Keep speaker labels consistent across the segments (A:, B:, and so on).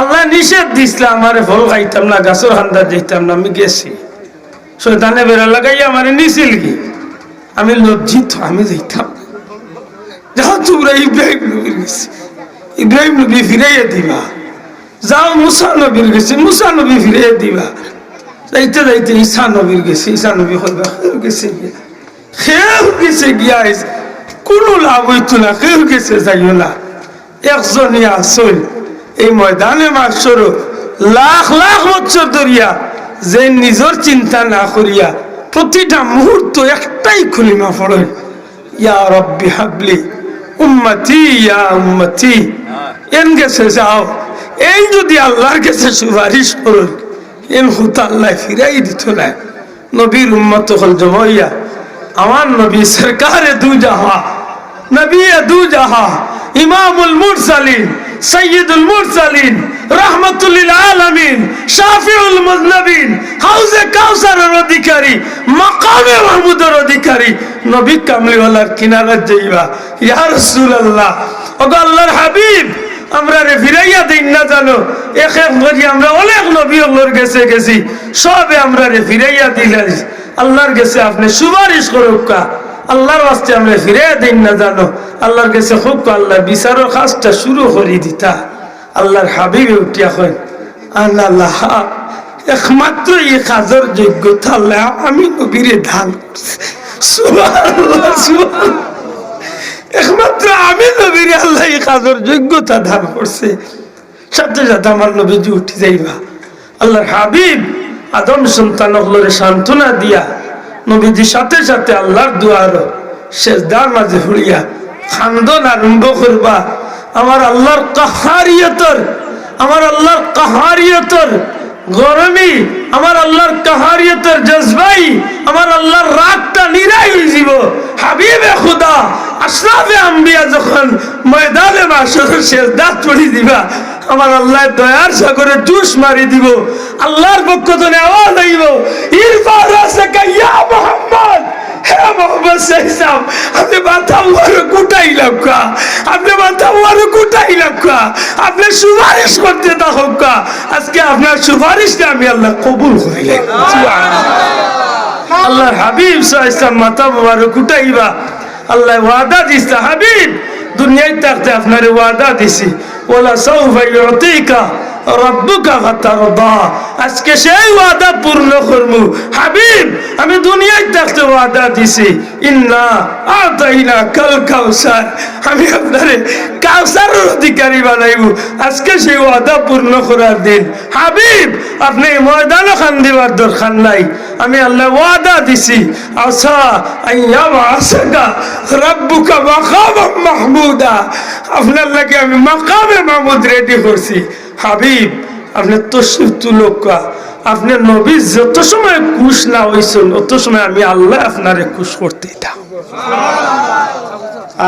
A: আল্লাহ নিষেধ দিছিল, আমারে ফল খাইতাম না, গাছর হান্দা দিতাম না, আমি গেছি। শৈতানে বেড়া লাগাই আমারে নিছিল কি? আমি লজ্জিত, আমি যাইতাম। যাও ইব্রাহিম নবী দিবা। যাও মুসা নবীর গেছি মুসা নবী দিবা। যাইতে যাইতে ঈসা নবীর গেছি ঈসা নবী গিয়া। খেউ গেছে গিয়া কোনো লাভ হইতো না খেউ গেছে যাইও না। একজনই আসল এই ময়দানে মাসর লাখ লাখ বছর ধরিয়া যে নিজের চিন্তা না করিয়া প্রতিটা মুহূর্ত একটাই খুলিমা পড়ে। ইয়া রব্বি হাবলি উম্মতি, ইয়া উম্মতি। এন গেছে যাও। এই যদি আল্লাহর কাছে সুপারিশ করুন এন হুত আল্লাহ ফিরাই দিত না। নবীর উম্মত হল জমাইয়া। আমার নবী সরকারে দু জাহা নবী দু জাহা, ইমামুল মুরসালিন সৈয়দুল মুরসালিন, রহমতুল্লিল আলামিন, শাফিউল মুজনবিন, হাউজে কাউসারের অধিকারী, মাকামে মাহমুদের অধিকারী, নবী কামলিওয়ালার কিনারাত যাইবা ইয়া রাসূলুল্লাহ, ওগো আল্লাহর হাবিব, আমরা রে ফিরাইয়া দিন না জানো এক এক করি আমরা অনেক নবী ওগুলোর গেছে গেছি, সবে আমরা রে ফিরাইয়া দিলাই আল্লাহর গেছে আপনি সুপারিশ করুকা আল্লাহর বাস্তে আমরা ফিরাইয়া দিন না জানো। আল্লাহর গেছে খুব আল্লাহ বিচারের কাজটা শুরু করে দিতা। আল্লাহর হাবিবে উঠিয়া হয় আল্লাহ, একমাত্র এই কাজের যোগ্যতা আল্লাহ আমি নবীরে ধান একমাত্র আমি নবীর আল্লাহ এই কাজের যোগ্যতা দান করছে। সাথে সাথে আমার নবীজি উঠে যাইবা। আল্লাহর হাবিব আদম সন্তান সান্ত্বনা দিয়া নবীজি সাথে সাথে আল্লাহর দুয়ার শেষদার মাঝে হুড়িয়া খান্দন আরম্ভ করবা। আমার আল্লাহর কাহারিয়তর, আমার আল্লাহর কাহারিয়তর গরমি, আমার আল্লাহর কাহারিয়তের জজবাই, আমার আল্লাহর রাগটা নিরাই যাব। হাবিবে খুদা, আশরাফে আম্বিয়া যখন ময়দানে মাসর শেষ দাঁত পড়ি দিবা, আমার আল্লাহ দয়ার সাগরে জুস মারি দিব, আল্লাহর পক্ষ থেকে আওয়াজ আইব সাইসাম আপনি মাথা উয়ারে কুটাই লাগুকা আপনি মাথা লাগুকা আপনি সুপারিশ করতে থাকুকা আজকে আপনার সুপারিশটা আমি আল্লাহ কবুল করিলেন আল্লাহর হাবিব সাইসাম মাথা উয়ারে কুটাইবা। আল্লাহ ওয়াদা দিছে হাবিব। দুনিয়ায় থাকতে আপনার ওয়াদা দিছি। ওলা সৌফা ইউতিকা। আজকে সেই ওয়াদা পূর্ণ করমু হাবিব, আমি দুনিয়ায় থাকতে ওয়াদা দিছি। ইন্না আমি আপনারে অধিকারী বানাইব। আজকে সেই ওয়াদা পূর্ণ করার দিন। হাবিব, আপনি ময়দানও খান দিবার দরকার নাই। আমি আল্লাহ ওয়াদা দিছি। মাকাম মাহমুদা। আপনার লাগে আমি মাকামে মাহমুদ রেডি করছি। হাবিব, আপনি তসিফ তুলকা আপনার নবী, যত সময় খুশ না হয়েছেন অত সময় আমি আল্লাহ আপনারে খুশ করতে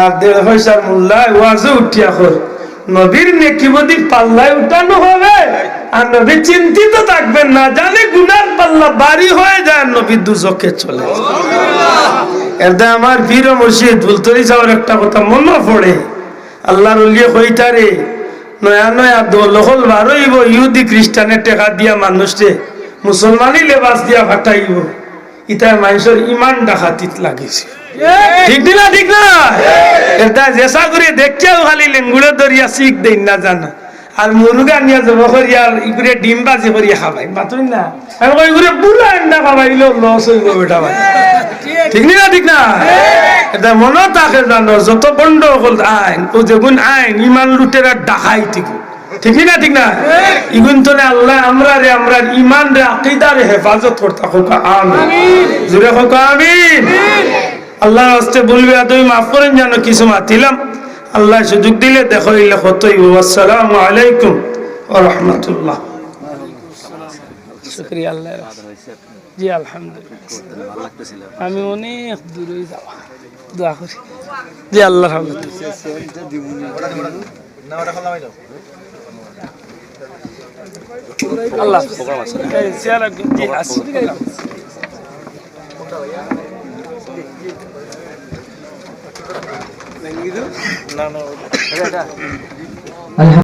A: আর দেড় পয়সার মূল্যায় ওয়াজে উঠিয়া কর। নবীর নেকি বদি পাল্লায় উঠানো হবে। আর নবী চিন্তিত থাকবেন না, জানে গুনার পাল্লা বাড়ি হয়ে যায়, নবী দুজকে চলে এতে আমার বীর মসজিদ বুলতরি যাওয়ার একটা কথা মনে পড়ে। আল্লাহর উলিয়ে কইতারে নয়া নয়া দলহল বারইব ইহুদি খ্রিস্টানে টেকা দিয়া মানুষে মুসলমানই লেবাস দিয়া ফাটাইব। ইতার মানুষের ইমান ডাকাতিত লাগিছে। ঠিক না ঠিক না? এটা জেসা করে দেখছেও খালি লেঙ্গুড়ে ধরিয়া শিখ দেন না জানা। আর মুরগা নিয়ে যাব করিয়া ইগুরে ডিম বাজি করিয়া খাবাই। মাতুই না? আমি কই ইগুরে পুরো আন্ডা খাবাইলো লস হইব বেটা ভাই। ঠিক না ঠিক না? এটা মনে থাকে জানো যত বন্ধ হল আইন ও যেগুন আইন ইমান লুটেরা ডাকাই ঠিক ঠিক না ঠিক না? ইগুন তো আল্লাহ আমরা রে আমরা ইমান রে আকিদা রে হেফাজত করতে হোক আমিন। জুড়ে হোক আমিন। আল্লাহ আস্তে বলবে তুমি মাফ করেন জানো কিছু মাতিলাম। আল্লাহ সুযোগ দিলে দেখো ইলে আসসালামু আলাইকুম ওয়া রাহমাতুল্লাহ। শুকরিয়া আল্লাহ জি আলহামদুলিল্লাহ। আমি অনেক দূরে যাওয়া। দোয়া করি। জি আল্লাহ আল্লাহ জি আসি
B: আলহামদুলিল্লাহ